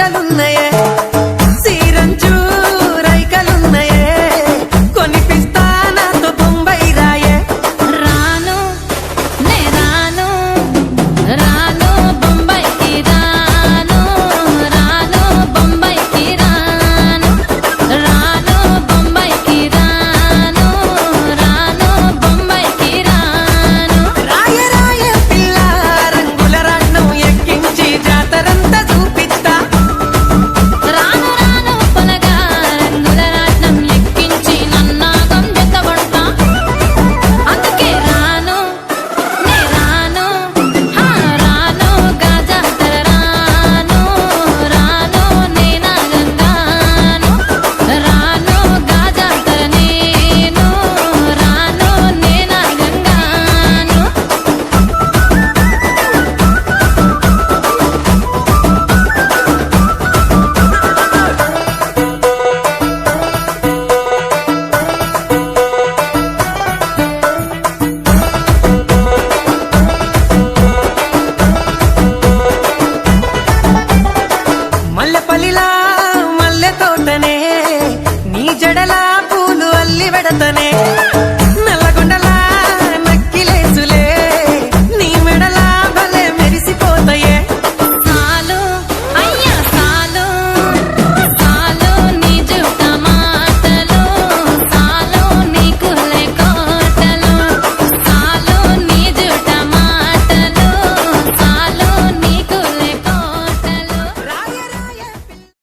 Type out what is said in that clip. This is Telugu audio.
Mira జడలా పూలు అల్లి వెడతనే.